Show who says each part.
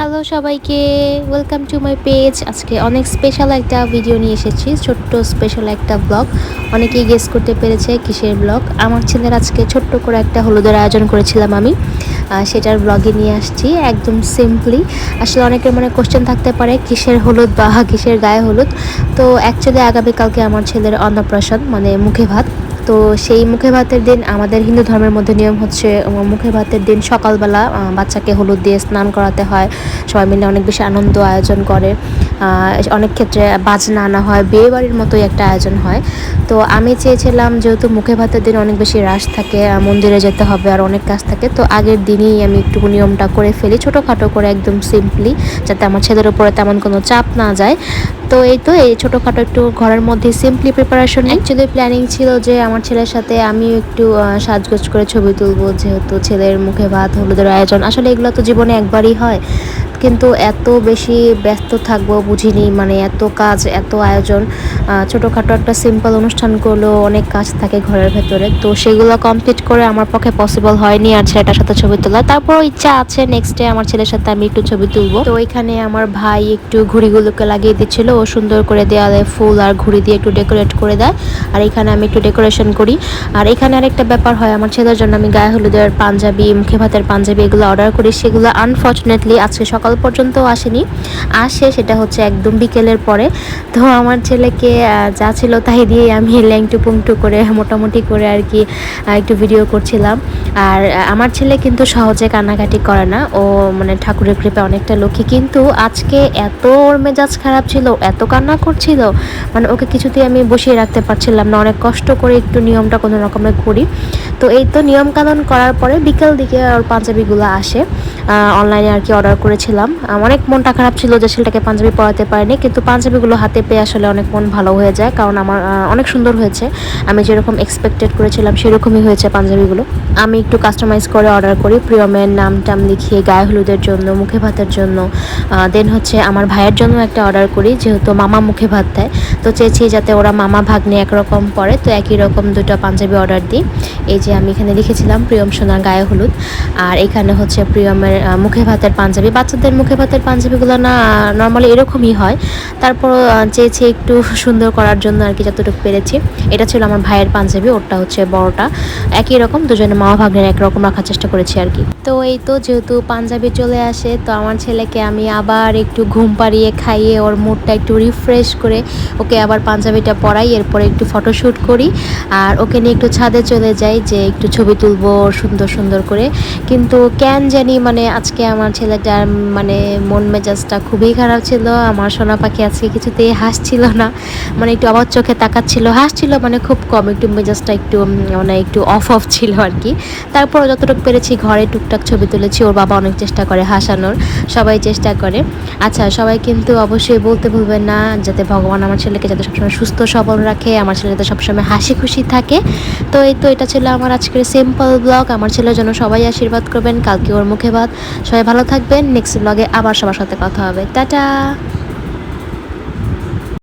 Speaker 1: Hello সবাইকে। Welcome to my page আজকে অনেক স্পেশাল একটা ভিডিও নিয়ে এসেছি। ছোট্ট স্পেশাল একটা ব্লগ অনেকেই গেস করতে পেরেছে কিসের ব্লগ আমার ছেলের আজকে ছোট্ট করে একটা হলুদের আয়োজন করেছিলাম আমি। সেটার ব্লগে নিয়ে আসছি একদম সিম্পলি আসলে অনেকের মনে কোশ্চেন থাকতে পারে, কিসের হলুদ বা কিসের গায়ে হলুদ? তো অ্যাকচুয়ালি আগামীকালকে আমার ছেলের অন্নপ্রাশন মানে মুখে ভাত। তো সেই মুখে ভাতের দিন আমাদের হিন্দু ধর্মের মধ্যে নিয়ম হচ্ছে মুখে ভাতের দিন সকালবেলা বাচ্চাকে হলুদ দিয়ে স্নান করাতে হয়। সবাই মিলে অনেক বেশি আনন্দ আয়োজন করে। অনেক ক্ষেত্রে বাজনা আনা হয়, বিয়ে বাড়ির মতোই একটা আয়োজন হয়। তো আমি চেয়েছিলাম যেহেতু মুখে ভাতের দিন অনেক বেশি রাশ থাকে মন্দিরে যেতে হবে আর অনেক কাজ থাকে, তো আগের দিনই আমি একটু নিয়মটা করে ফেলি, ছোটোখাটো করে একদম সিম্পলি যাতে আমার ছেলের উপরে তেমন কোনো চাপ না যায়। তো এই তো, এই ছোটোখাটো একটু ঘরের মধ্যে সিম্পলি প্রিপারেশন অ্যাকচুয়ালি প্ল্যানিং ছিল যে আমার ছেলের সাথে আমিও একটু সাজগোজ করে ছবি তুলবো, যেহেতু ছেলের মুখে ভাত, হলুদের আয়োজন। আসলে এগুলো তো জীবনে একবারই হয়। কিন্তু এত বেশি ব্যস্ত থাকব বুঝিনি মানে এত কাজ, এত আয়োজন। ছোটোখাটো একটা সিম্পল অনুষ্ঠান করলেও অনেক কাজ থাকে ঘরের ভেতরে। তো সেগুলো কমপ্লিট করে আমার পক্ষে পসিবল হয়নি আর ছেলেটার সাথে ছবি তোলা তারপর ইচ্ছা আছে নেক্সট ডে আমার ছেলের সাথে আমি একটু ছবি তুলবো। তো এখানে আমার ভাই একটু ঘুড়িগুলোকে লাগিয়ে দিচ্ছিল। ও সুন্দর করে দেওয়ালে ফুল আর ঘুড়ি দিয়ে একটু ডেকোরেট করে দেয়। আর এখানে আমি একটু ডেকোরেশন করি। আর এখানে আরেকটা ব্যাপার হয়, আমার ছেলের জন্য আমি গায়ে হলুদের পাঞ্জাবি, মুখে ভাতের পাঞ্জাবি এগুলো অর্ডার করি। সেগুলো আনফর্চুনেটলি আজকে সকাল পর্যন্ত আসেনি। আসে সেটা হচ্ছে একদম বিকেলের পরে। তো আমার ছেলেকে যা ছিল তাই দিয়ে আমি ল্যাংটু পুংটু করে মোটামুটি করে আর কি একটু ভিডিও করছিলাম। আর আমার ছেলে কিন্তু সহজে কান্নাকাটি করে না। ও মানে ঠাকুরের কৃপা অনেকটা লক্ষ্মী। কিন্তু আজকে এত ওর মেজাজ খারাপ ছিল, এত কান্না করছিল মানে ওকে কিছুতেই আমি বসিয়ে রাখতে পারছিলাম না। অনেক কষ্ট করে একটু নিয়মটা কোনো রকমে করি। তো এই তো নিয়ম কানুন করার পরে বিকেল দিকে ওর পাঞ্জাবিগুলো আসে। অনলাইনে আর কি অর্ডার করেছিলাম। আহ, অনেক মনটা খারাপ ছিল যে ছেলেটাকে পাঞ্জাবি পরাতে পারিনি কিন্তু পাঞ্জাবিগুলো হাতে পেয়ে আসলে অনেক মন ভালো হয়ে যায় কারণ আমার অনেক সুন্দর হয়েছে। আমি যেরকম এক্সপেক্টেড করেছিলাম সেরকমই হয়েছে পাঞ্জাবিগুলো। আমি একটু কাস্টমাইজ করে অর্ডার করি প্রিয়মের নাম টাম লিখিয়ে গায়ে হলুদের জন্য মুখে ভাতের জন্য দেন হচ্ছে আমার ভাইয়ের জন্য একটা অর্ডার করি যেহেতু মামা মুখে ভাত দেয়। তো চেয়েছি যাতে ওরা মামা ভাগ্নে একরকম পরে তো একই রকম দুটো পাঞ্জাবি অর্ডার দিই। এই যে আমি এখানে লিখেছিলাম প্রিয়ম সোনার গায়ে হলুদ আর এখানে হচ্ছে প্রিয়মের মুখে ভাতের পাঞ্জাবি বাচ্চাদের মুখে ভাতের পাঞ্জাবিগুলো না নর্মালি এরকমই হয়। তারপর চেয়েছি একটু সুন্দর করার জন্য আর কি যতটুকু পেরেছি। এটা ছিল আমার ভাইয়ের পাঞ্জাবি, ওরটা হচ্ছে বড়টা। একই রকম, দুজনে মামা ভাগ্নের একরকম রাখার চেষ্টা করেছি আর কি। তো এই তো যেহেতু পাঞ্জাবি চলে আসে, তো আমার ছেলেকে আমি আবার একটু ঘুম পাড়িয়ে খাইয়ে ওর মুডটা একটু রিফ্রেশ করে ওকে আবার পাঞ্জাবিটা পরাই, এরপরে একটু ফটোশ্যুট করি। আর ওকে নিয়ে একটু ছাদে চলে যাই, যে একটু ছবি তুলবো সুন্দর সুন্দর করে। কিন্তু কেন জানি মানে আজকে আমার ছেলেটার মানে মন মেজাজটা খুবই খারাপ ছিল, আমার সোনা পাখি আজকে কিছুতেই হাসছিল না মানে একটু আবার চোখে তাকাচ্ছিল, হাসছিল মানে খুব কম, একটু মেজাজটা একটু মানে একটু অফ অফ ছিল আর কি। তারপর যতটুকু পেরেছি ঘরে টুকটাক ছবি তুলেছি, ওর বাবা অনেক চেষ্টা করে হাসানোর, সবাই চেষ্টা করে। আচ্ছা সবাই কিন্তু অবশ্যই বলতে ভুলবেন না, যাতে ভগবান আমার ছেলেকে যাতে সবসময় সুস্থ, সবল রাখে, আমার ছেলে যাতে সবসময় হাসি খুশি থাকে। তো এই তো এটা ছিল আমার আজকের সিম্পল ব্লগ আমার ছেলের জন্য সবাই আশীর্বাদ করবেন, কালকে ওর মুখে ভাত। সবাই ভালো থাকবেন নেক্সট ব্লগে আবার সবার সাথে কথা হবে। টাটা!